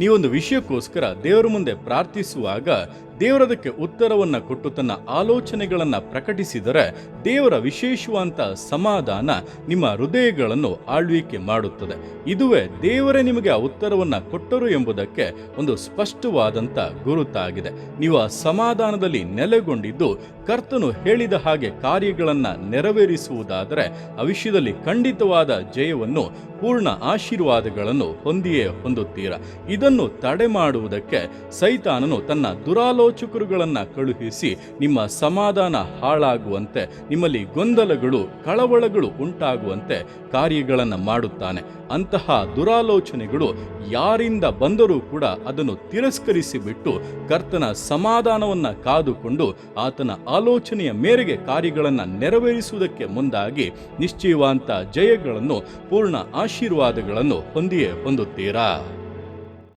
ನೀವೊಂದು ವಿಷಯಕ್ಕೋಸ್ಕರ ದೇವರ ಮುಂದೆ ಪ್ರಾರ್ಥಿಸುವಾಗ ದೇವರದಕ್ಕೆ ಉತ್ತರವನ್ನ ಕೊಟ್ಟು ತನ್ನ ಆಲೋಚನೆಗಳನ್ನ ಪ್ರಕಟಿಸಿದರೆ ದೇವರ ವಿಶೇಷವಂತ ಸಮಾಧಾನ ನಿಮ್ಮ ಹೃದಯಗಳನ್ನು ಆಳ್ವಿಕೆ ಮಾಡುತ್ತದೆ. ಇದುವೇ ದೇವರೇ ನಿಮಗೆ ಆ ಉತ್ತರವನ್ನ ಕೊಟ್ಟರು ಎಂಬುದಕ್ಕೆ ಒಂದು ಸ್ಪಷ್ಟವಾದಂಥ ಗುರುತಾಗಿದೆ. ನೀವು ಆ ಸಮಾಧಾನದಲ್ಲಿ ನೆಲೆಗೊಂಡಿದ್ದು ಕರ್ತನು ಹೇಳಿದ ಹಾಗೆ ಕಾರ್ಯಗಳನ್ನ ನೆರವೇರಿಸುವುದಾದರೆ ಆ ವಿಷಯದಲ್ಲಿ ಖಂಡಿತವಾದ ಜಯವನ್ನು, ಪೂರ್ಣ ಆಶೀರ್ವಾದಗಳನ್ನು ಹೊಂದಿಯೇ ಹೊಂದುತ್ತೀರಾ. ಇದನ್ನು ತಡೆ ಮಾಡುವುದಕ್ಕೆ ಸೈತಾನನು ತನ್ನ ದುರಾಲೋಚಕರುಗಳನ್ನ ಕಳುಹಿಸಿ ನಿಮ್ಮ ಸಮಾಧಾನ ಹಾಳಾಗುವಂತೆ, ನಿಮ್ಮಲ್ಲಿ ಗೊಂದಲಗಳು, ಕಳವಳಗಳು ಉಂಟಾಗುವಂತೆ ಕಾರ್ಯಗಳನ್ನು ಮಾಡುತ್ತಾನೆ. ಅಂತಹ ದುರಾಲೋಚನೆಗಳು ಯಾರಿಂದ ಬಂದರೂ ಕೂಡ ಅದನ್ನು ತಿರಸ್ಕರಿಸಿಬಿಟ್ಟು ಕರ್ತನ ಸಮಾಧಾನವನ್ನು ಕಾದುಕೊಂಡು ಆತನ ಆಲೋಚನೆಯ ಮೇರೆಗೆ ಕಾರ್ಯಗಳನ್ನು ನೆರವೇರಿಸುವುದಕ್ಕೆ ಮುಂದಾಗಿ ನಿಶ್ಚಯವಾದಂಥ ಜಯಗಳನ್ನು, ಪೂರ್ಣ ಆಶೀರ್ವಾದಗಳನ್ನು ಹೊಂದಿಯೇ ಹೊಂದುತ್ತೀರಾ?